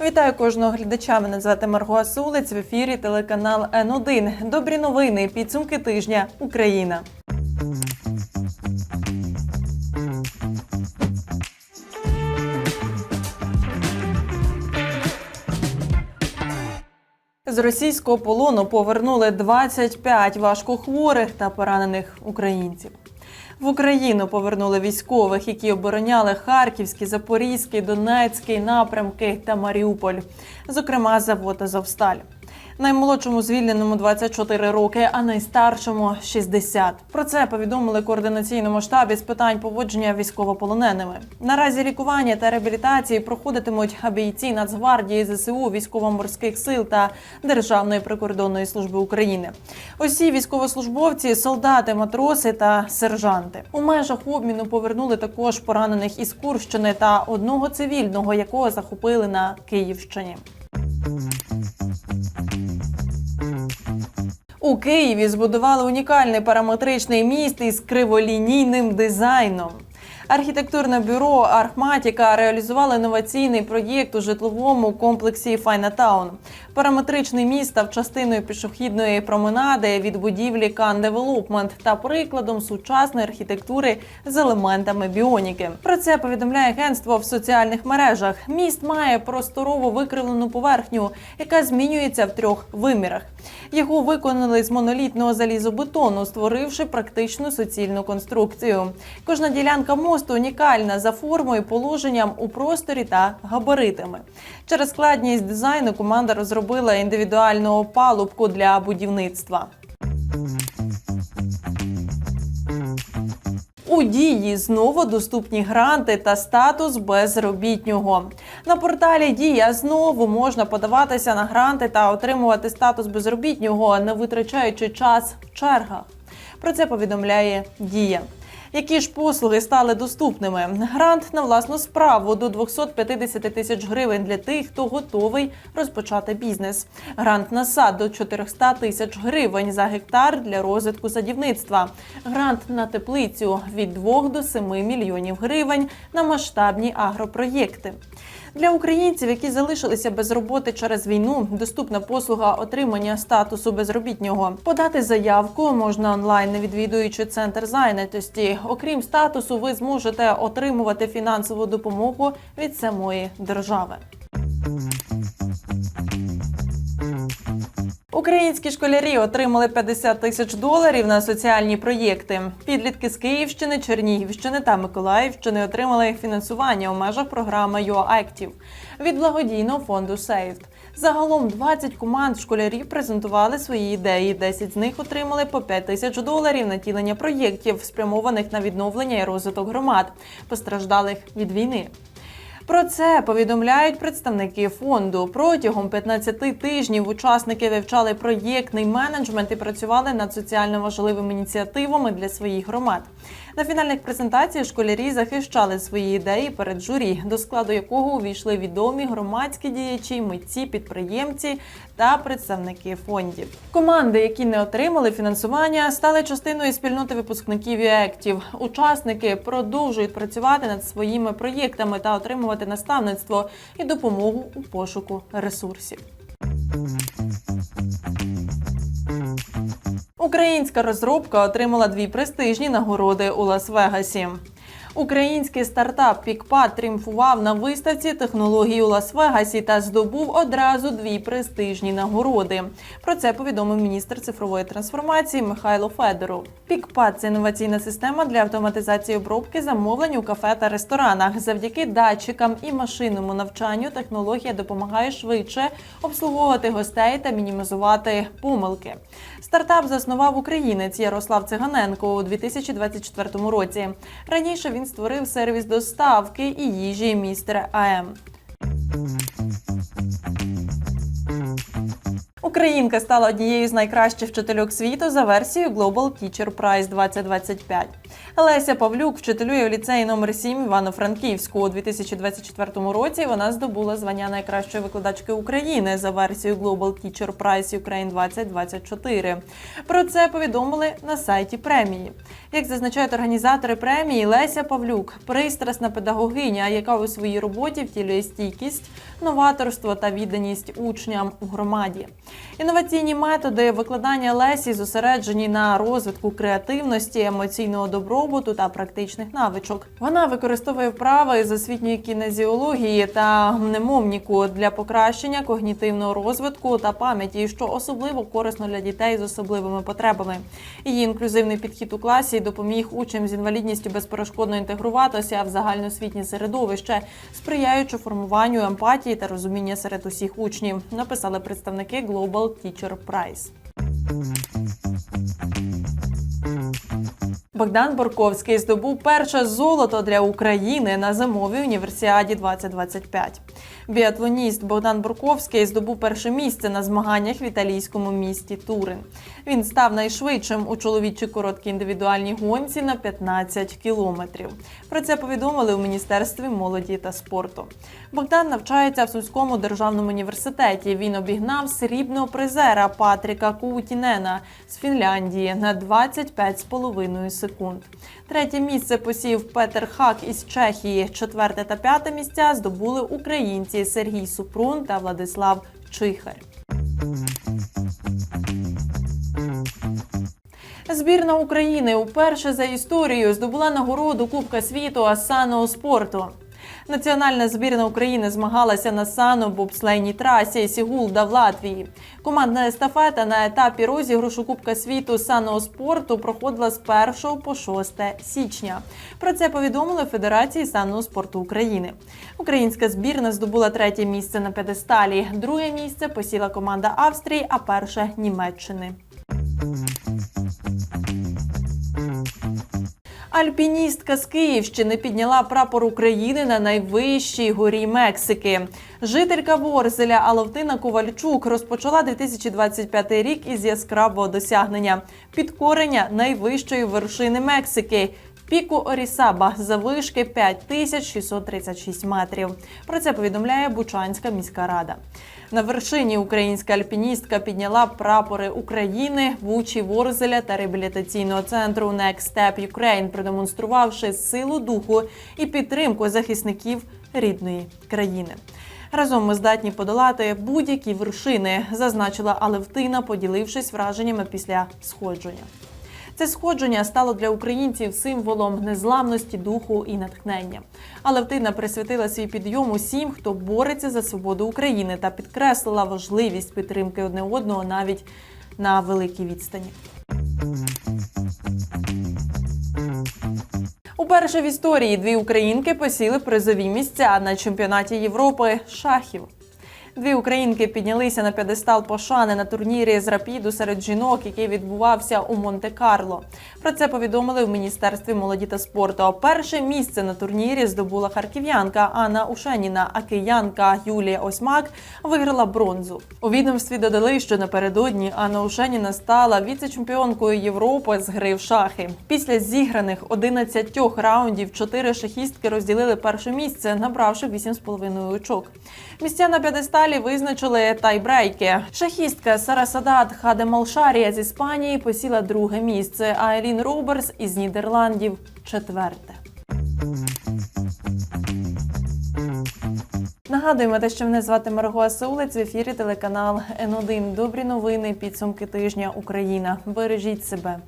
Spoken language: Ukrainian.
Вітаю кожного глядача. Мене звати Марго Асулець. В ефірі телеканал Н1. Добрі новини. Підсумки тижня. Україна. З російського полону повернули 25 важкохворих та поранених українців. В Україну повернули військових, які обороняли Харківський, Запорізький, Донецький напрямки та Маріуполь, зокрема завод Азовсталь. Наймолодшому звільненому 24 роки, а найстаршому 60. Про це повідомили координаційному штабі з питань поводження військовополоненими. Наразі лікування та реабілітації проходитимуть бійці Нацгвардії, ЗСУ, військово-морських сил та Державної прикордонної служби України. Усі військовослужбовці, солдати, матроси та сержанти. У межах обміну повернули також поранених із Курщини та одного цивільного, якого захопили на Київщині. У Києві збудували унікальний параметричний міст із криволінійним дизайном. Архітектурне бюро Архматіка реалізувало інноваційний проєкт у житловому комплексі Файнатаун. Параметричний міст став частиною пішохідної променади від будівлі Кан Девелопмент та прикладом сучасної архітектури з елементами біоніки. Про це повідомляє агентство в соціальних мережах. Міст має просторову викривлену поверхню, яка змінюється в трьох вимірах. Його виконали з монолітного залізобетону, створивши практичну суцільну конструкцію. Кожна ділянка мосту унікальна за формою, положенням у просторі та габаритами. Через складність дизайну команда розробила індивідуальну опалубку для будівництва. У дії знову доступні гранти та статус безробітнього. На порталі Дія знову можна подаватися на гранти та отримувати статус безробітнього, не витрачаючи час в чергах. Про це повідомляє Дія. Які ж послуги стали доступними? Грант на власну справу до 250 тисяч гривень для тих, хто готовий розпочати бізнес. Грант на сад до 400 тисяч гривень за гектар для розвитку садівництва. Грант на теплицю від 2 до 7 мільйонів гривень на масштабні агропроєкти. Для українців, які залишилися без роботи через війну, доступна послуга отримання статусу безробітнього. Подати заявку можна онлайн, не відвідуючи центр зайнятості. Окрім статусу, ви зможете отримувати фінансову допомогу від самої держави. Українські школярі отримали 50 тисяч доларів на соціальні проєкти. Підлітки з Київщини, Чернігівщини та Миколаївщини отримали фінансування у межах програми YouActive від благодійного фонду Saved. Загалом 20 команд школярів презентували свої ідеї. 10 з них отримали по 5 тисяч доларів на тілення проєктів, спрямованих на відновлення і розвиток громад, постраждалих від війни. Про це повідомляють представники фонду. Протягом 15 тижнів учасники вивчали проєктний менеджмент і працювали над соціально важливими ініціативами для своїх громад. На фінальних презентаціях школярі захищали свої ідеї перед журі, до складу якого увійшли відомі громадські діячі, митці, підприємці та представники фондів. Команди, які не отримали фінансування, стали частиною спільноти випускників ЮЕКТів. Учасники продовжують працювати над своїми проєктами та отримувати наставництво і допомогу у пошуку ресурсів. Українська розробка отримала дві престижні нагороди у Лас-Вегасі. Український стартап Пікпад тріумфував на виставці технологій у Лас-Вегасі та здобув одразу дві престижні нагороди. Про це повідомив міністр цифрової трансформації Михайло Федоров. Пікпад це інноваційна система для автоматизації обробки замовлень у кафе та ресторанах. Завдяки датчикам і машинному навчанню технологія допомагає швидше обслуговувати гостей та мінімізувати помилки. Стартап заснував українець Ярослав Циганенко у 2024 році. Раніше він створив сервіс доставки і їжі містера АМ. Українка стала однією з найкращих вчительок світу за версією Global Teacher Prize 2025. Леся Павлюк вчителює в ліцеї номер 7 Івано-Франківську. У 2024 році вона здобула звання найкращої викладачки України за версією Global Teacher Prize Ukraine 2024. Про це повідомили на сайті премії. Як зазначають організатори премії, Леся Павлюк пристрасна педагогиня, яка у своїй роботі втілює стійкість, новаторство та відданість учням у громаді. Інноваційні методи викладання Лесі зосереджені на розвитку креативності, емоційного добробуту та практичних навичок. Вона використовує вправи з освітньої кінезіології та мнемовніку для покращення когнітивного розвитку та пам'яті, що особливо корисно для дітей з особливими потребами. Її інклюзивний підхід у класі допоміг учням з інвалідністю безперешкодно інтегруватися в загальноосвітнє середовище, сприяючи формуванню емпатії та розуміння серед усіх учнів. Написали представники Global Teacher Prize. Богдан Борковський здобув перше золото для України на зимовій універсіаді 2025. Біатлоніст Богдан Борковський здобув перше місце на змаганнях в італійському місті Турин. Він став найшвидшим у чоловічій короткій індивідуальній гонці на 15 кілометрів. Про це повідомили у міністерстві молоді та спорту. Богдан навчається в Сумському державному університеті. Він обігнав срібного призера Патріка Куутінена з Фінляндії на 25,5 секунд. Третє місце посів Петер Хак із Чехії. Четверте та п'яте місця здобули українці Сергій Супрун та Владислав Чихар. Збірна України уперше за історію здобула нагороду Кубка світу асаного спорту. Національна збірна України змагалася на сано бобслейній трасі Сігулда в Латвії. Командна естафета на етапі розіграшу Кубка світу саного спорту проходила з 1 по 6 січня. Про це повідомили Федерації санного спорту України. Українська збірна здобула третє місце на п'єдесталі. Друге місце посіла команда Австрії, а перше Німеччини. Альпіністка з Київщини підняла прапор України на найвищій горі Мексики. Жителька Ворзеля Аловтина Ковальчук розпочала 2025 рік із яскравого досягнення підкорення найвищої вершини Мексики. Піку Орісаба завишки 5636 метрів. Про це повідомляє Бучанська міська рада. На вершині українська альпіністка підняла прапори України, Бучі, Ворзеля та реабілітаційного центру Next Step Ukraine, продемонструвавши силу духу і підтримку захисників рідної країни. Разом ми здатні подолати будь-які вершини, зазначила Алевтина, поділившись враженнями після сходження. Це сходження стало для українців символом незламності духу і натхнення. Алевтина присвятила свій підйом усім, хто бореться за свободу України, та підкреслила важливість підтримки одне одного навіть на великій відстані. Уперше в історії дві українки посіли призові місця на чемпіонаті Європи шахів. Дві українки піднялися на п'єдестал пошани на турнірі з рапіду серед жінок, який відбувався у Монте-Карло. Про це повідомили в міністерстві молоді та спорту. Перше місце на турнірі здобула харків'янка Анна Ушеніна, а киянка Юлія Осьмак виграла бронзу. У відомстві додали, що напередодні Анна Ушеніна стала віце-чемпіонкою Європи з гри в шахи. Після зіграних 11 раундів чотири шахістки розділили перше місце, набравши 8,5 очок. Місця на п'єдесталі визначили тайбрейки. Шахістка Сара Садат Хадемалшарія з Іспанії посіла друге місце, а Елін Роберс із Нідерландів четверте. Нагадуємо те, що мене звати Марго Асулець в ефірі телеканал Н1. Добрі новини, підсумки тижня Україна. Бережіть себе.